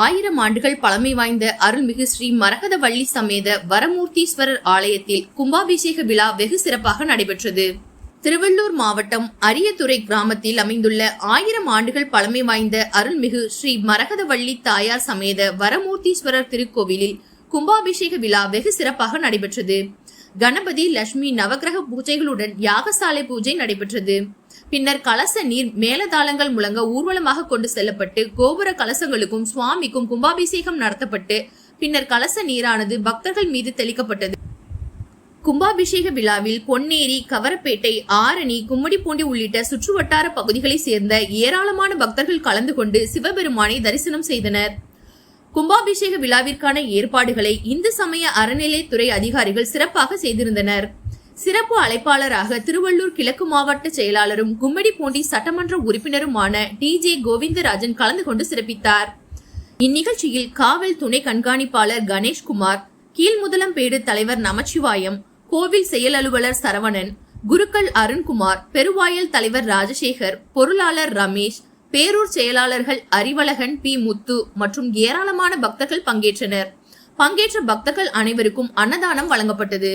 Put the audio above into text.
ஆயிரம் ஆண்டுகள் பழமை வாய்ந்த அருள்மிகு ஸ்ரீ மரகதவள்ளி சமேத வரமூர்த்தீஸ்வரர் ஆலயத்தில் கும்பாபிஷேக விழா வெகு சிறப்பாக நடைபெற்றது. திருவள்ளூர் மாவட்டம் அரியதுறை கிராமத்தில் அமைந்துள்ள ஆயிரம் ஆண்டுகள் பழமை வாய்ந்த அருள்மிகு ஸ்ரீ மரகதவள்ளி தாயார் சமேத வரமூர்த்தீஸ்வரர் திருக்கோவிலில் கும்பாபிஷேக விழா வெகு சிறப்பாக நடைபெற்றது. கணபதி லட்சுமி நவக்கிரக பூஜைகளுடன் யாகசாலை பூஜை நடைபெற்றது. பின்னர் கலச நீர் மேலதாளங்கள் முழங்க ஊர்வலமாக கொண்டு செல்லப்பட்டு கோபுர கலசங்களுக்கும் சுவாமிக்கும் கும்பாபிஷேகம் நடத்தப்பட்டு பின்னர் கலச நீரானது பக்தர்கள் மீது தெளிக்கப்பட்டது. கும்பாபிஷேக விழாவில் பொன்னேரி கவரப்பேட்டை ஆரணி கும்மிடிப்பூண்டி உள்ளிட்ட சுற்றுவட்டார பகுதிகளைச் சேர்ந்த ஏராளமான பக்தர்கள் கலந்து கொண்டு சிவபெருமானை தரிசனம் செய்தனர். கும்பாபிஷேக விழாவிற்கான ஏற்பாடுகளை இந்து சமய அறநிலைத்துறை அதிகாரிகள் சிறப்பாக செய்திருந்தனர். சிறப்பு அழைப்பாளராக திருவள்ளூர் கிழக்கு மாவட்ட செயலாளரும் கும்மிடிப்பூண்டி சட்டமன்ற உறுப்பினருமான டி ஜே கோவிந்தராஜன் கலந்து கொண்டு சிறப்பித்தார். இந்நிகழ்ச்சியில் காவல் துணை கண்காணிப்பாளர் கணேஷ்குமார் கீழ்முதலம்பேடு தலைவர் நமச்சிவாயம் கோவில் செயல் அலுவலர் சரவணன் குருக்கள் அருண்குமார் பெருவாயல் தலைவர் ராஜசேகர் பொருளாளர் ரமேஷ் பேரூர் செயலாளர்கள் அறிவழகன் பி. முத்து மற்றும் ஏராளமான பக்தர்கள் பங்கேற்றனர். பங்கேற்ற பக்தர்கள் அனைவருக்கும் அன்னதானம் வழங்கப்பட்டது.